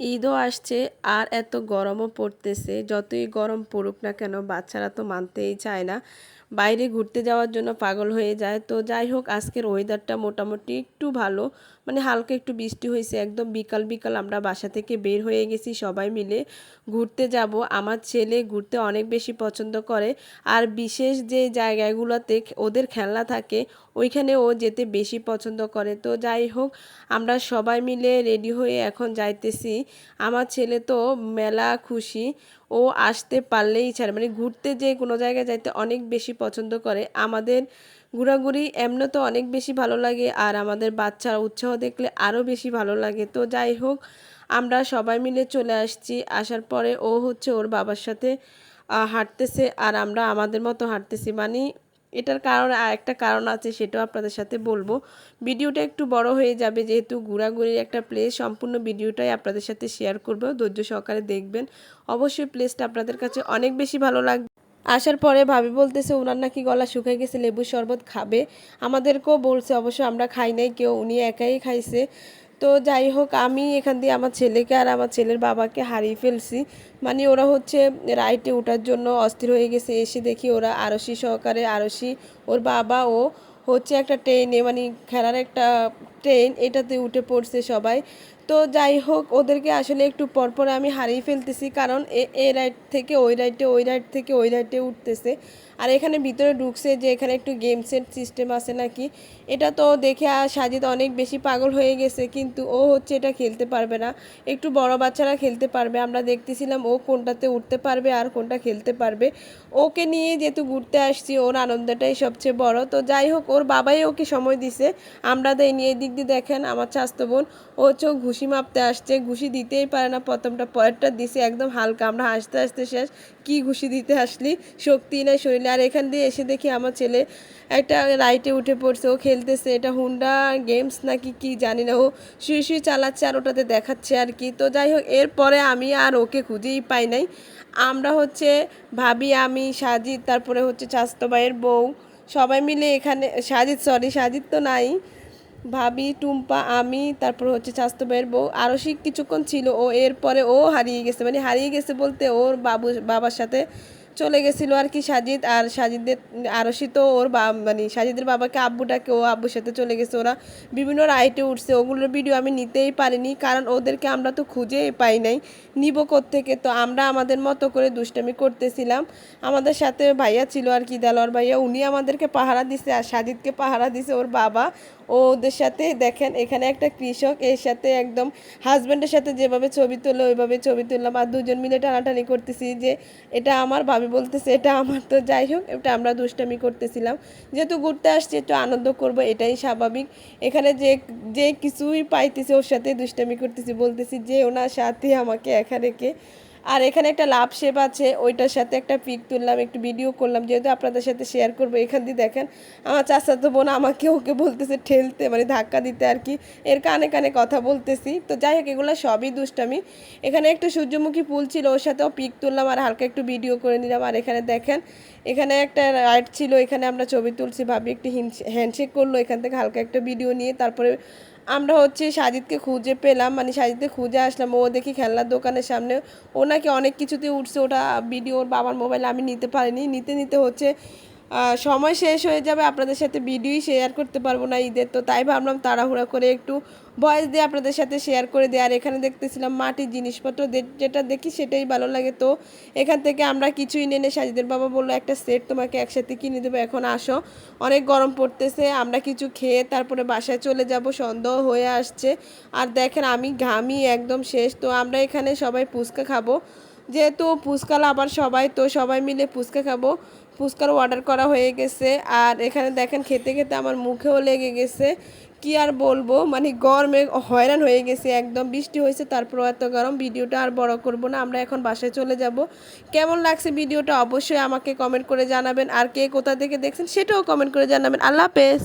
ঈদও আসছে আর এত গরমও পড়তেছে। যতই গরম পড়ুক না কেন বাচ্চারা তো মানতেই চায় না। বাইরে ঘুরতে যাওয়ার জন্য পাগল হয়ে যায়। তো যাই হোক, আজকের ওয়েদারটা মোটামুটি একটু ভালো। মানে হালকা একটু বৃষ্টি হয়েছে, একদম বিকাল বিকাল আমরা বাসা থেকে বের হয়ে গেছি সবাই মিলে। ঘুরতে যাব। আমার ছেলে ঘুরতে অনেক বেশি পছন্দ করে। আর বিশেষ যে জায়গাগুলোতে ওদের খেলনা থাকে, ওইখানে ও যেতে বেশি পছন্দ করে। তো যাই হোক, আমরা সবাই মিলে রেডি হয়ে এখন যাইতেছি। আমার ছেলে তো মেলা খুশি। ও আসতে পারলেই ছাড়ে। মানে ঘুরতে যে কোনো জায়গায় যাইতে অনেক বেশি পছন্দ করে। আমাদের ঘোরাঘুরি এমনি তো অনেক বেশি ভালো লাগে আর আমাদের বাচ্চার উৎসাহ দেখলে আরও বেশি ভালো লাগে। তো যাই হোক, আমরা সবাই মিলে চলে আসছি। আসার পরে ও হচ্ছে ওর বাবার সাথে হাঁটতেছে আর আমরা আমাদের মতো হাঁটতেছি। মানে এটার কারণ, আর একটা কারণ আছে সেটাও আপনাদের সাথে বলব। ভিডিওটা একটু বড় হয়ে যাবে, যেহেতু ঘোরাঘুরির একটা প্লেস সম্পূর্ণ ভিডিওটাই আপনাদের সাথে শেয়ার করব, ধৈর্য সহকারে দেখবেন। অবশ্যই প্লেসটা আপনাদের কাছে অনেক বেশি ভালো লাগবে। আসার পরে ভাবি বলতেছে ওনার নাকি গলা শুকিয়ে গেছে লেবু শরবত খাবে। আমাদেরকেও বলছে, অবশ্য আমরা খাই নাই, কেউ উনি একাই খাইছে। তো যাই হোক, আমি এখান দিয়ে আমার ছেলেকে আর আমার ছেলের বাবাকে হারিয়ে ফেলছি। মানে ওরা হচ্ছে রাইটে ওঠার জন্য অস্থির হয়ে গেছে। এসে দেখি ওরা আরসি সহকারে আরসি ওর বাবা ও হচ্ছে একটা ট্রেনে মানে খেলার একটা ট্রেন এটাতে উঠে পড়ছে সবাই। তো যাই হোক, ওদেরকে আসলে একটু পরপর আমি হারিয়ে ফেলতেছি কারণ এ রাইড থেকে ওই রাইডে ওই রাইড থেকে ওই রাইডে উঠতেছে। আর এখানে ভিতরে ঢুকছে যে এখানে একটু গেমসের সিস্টেম আছে নাকি। এটা তো দেখে সাজিদ অনেক বেশি পাগল হয়ে গেছে, কিন্তু ও হচ্ছে এটা খেলতে পারবে না। একটু বড় বাচ্চারা খেলতে পারবে, আমরা দেখতেছিলাম ও কোনটাতে উঠতে পারবে আর কোনটা খেলতে পারবে। ওকে নিয়ে যেহেতু ঘুরতে আসছি, ওর আনন্দটাই সবচেয়ে বড়। তো যাই হোক, ওর বাবাই ওকে সময় দিছে, আমরা দেয় নিয়ে দিক দিয়ে দেখেন আমার চাস্তো বোন, ও চোখ ঘুষি মাপতে আসছে, ঘুষি দিতেই পারে না, প্রথমটা পরেরটা দিছে, একদম হালকা। আমরা হাসতে হাসতে শেষ, কি ঘুষি দিতে আসলি? শক্তি নাই শরীরে। আর এখান দিয়ে এসে দেখি আমার ছেলে একটা রাইটে উঠে পড়ছে, ও খেলতেছে, এটা হুন্ডা গেমস নাকি কি জানি না, ও শুয়ে শুয়ে চালাচ্ছে আর ওটাতে দেখাচ্ছে আর কি। তো যাই হোক এরপরে আমি আর ওকে খুঁজেই পাই নাই। আমরা হচ্ছে ভাবি, আমি, সাজিদ, তারপরে হচ্ছে ভাইয়ের বউ, সবাই মিলে এখানে, সাজিদ সরি সাজিদ তো নাই। ভাবি, টুম্পা, আমি, তারপর হচ্ছে স্বাস্থ্য ভাইয়ের বউ। আরও সে কিছুক্ষণ ছিল ও, এরপরে ও হারিয়ে গেছে। মানে হারিয়ে গেছে বলতে ওর বাবু, বাবার সাথে চলে গেছিল আর কি সাজিদ, আর সাজিদের আরশি তো ওর বা মানে সাজিদের বাবাকে, আব্বুটাকে ও আব্বুর সাথে চলে গেছে। ওরা বিভিন্ন রাইটে উঠছে। ওগুলোর ভিডিও আমি নিতেই পারিনি, কারণ ওদেরকে আমরা তো খুঁজেই পাই নাই। নিব থেকে তো আমরা আমাদের মতো করে দুষ্টামি করতেছিলাম। আমাদের সাথে ভাইয়া ছিল আর কি, দেলোয়ার ভাইয়া। উনি আমাদেরকে পাহারা দিছে আর সাজিদকে পাহারা দিছে ওর বাবা। ও ওদের সাথে দেখেন, এখানে একটা কৃষক, এর সাথে একদম হাজব্যান্ডের সাথে যেভাবে ছবি তোলে, ওইভাবে ছবি তুললাম। আর দুজন মিলে টানাটানি করতেছি যে, এটা আমার ভাবি বলতেছে, এটা আমার তো যাই হোক, এটা আমরা দুষ্টামি করতেছিলাম। যেহেতু ঘুরতে আসছি, একটু আনন্দ করব, এটাই স্বাভাবিক। এখানে যে যে কিছুই পাইতেছি, ওর সাথে দুষ্টামি করতেছি, বলতেছি যে, ওনার সাথে আমাকে একা রেখে আর এখানে একটা লাভ শেপ আছে, ওইটার সাথে একটা পিক তুললাম, একটু ভিডিও করলাম, যেহেতু আপনাদের সাথে শেয়ার করব, এখান দিয়ে দেখেন, আমার চাচাতো বোন আমাকে, ওকে বলতেছে ঠেলতে মানে ধাক্কা দিতে আর কি, এর কানে কানে কথা বলতেছি, তো যাই হোক, এগুলো সবই দুষ্টামি। এখানে একটা সূর্যমুখী ফুল ছিল, ওর সাথেও পিক তুললাম আর হালকা একটু ভিডিও করে নিলাম, আর এখানে দেখেন, এখানে একটা রাইড ছিল, এখানে আমরা ছবি তুলছি, ভাবি একটি হ্যান্ডশেক করল, এখান থেকে হালকা একটা ভিডিও নিয়ে, তারপরে আমরা হচ্ছে সাজিদকে খুঁজে পেলাম মানে সাজিদকে খুঁজে আসলাম, ও দেখি খেলনার দোকানের সামনে, ও নাকি অনেক কিছুতে উঠছে, ওটা ভিডিও ওর বাবার মোবাইল আমি নিতে পারিনি, নিতে নিতে হচ্ছে সময় শেষ হয়ে যাবে, আপনাদের সাথে ভিডিওই শেয়ার করতে পারব না ঈদের, তো তাই ভাবলাম তাড়াহুড়া করে একটু ভয়েস দিয়ে আপনাদের সাথে শেয়ার করে দেয় আর এখানে দেখতেছিলাম মাটির জিনিসপত্র যেটা দেখি সেটাই ভালো লাগে। তো এখান থেকে আমরা কিছুই নেনে সাজিদের বাবা বলল, একটা সেট তোমাকে একসাথে কিনে দেবো, এখন আসো। অনেক গরম পড়তেছে, আমরা কিছু খেয়ে তারপরে বাসায় চলে যাব, সন্দেহ হয়ে আসছে। আর দেখেন আমি ঘামি একদম শেষ, তো আমরা এখানে সবাই ফুচকা খাব। যেহেতু ফুচকা আবার সবাই, তো সবাই মিলে ফুচকা খাব। ফুচকার অর্ডার করা হয়ে গেছে। আর এখানে দেখেন, খেতে খেতে আমার মুখেও লেগে গেছে। কি আর বলব? মানে গরমে হয়রান হয়ে গেছে। একদম বৃষ্টি হয়েছে তারপর এত গরম। ভিডিওটা আর বড় করব না, আমরা এখন বাসায় চলে যাব। কেমন লাগছে ভিডিওটা? অবশ্যই আমাকে কমেন্ট করে জানাবেন। আর কে কোথা থেকে দেখছেন, সেটাও কমেন্ট করে জানাবেন। আল্লাহ হাফেজ।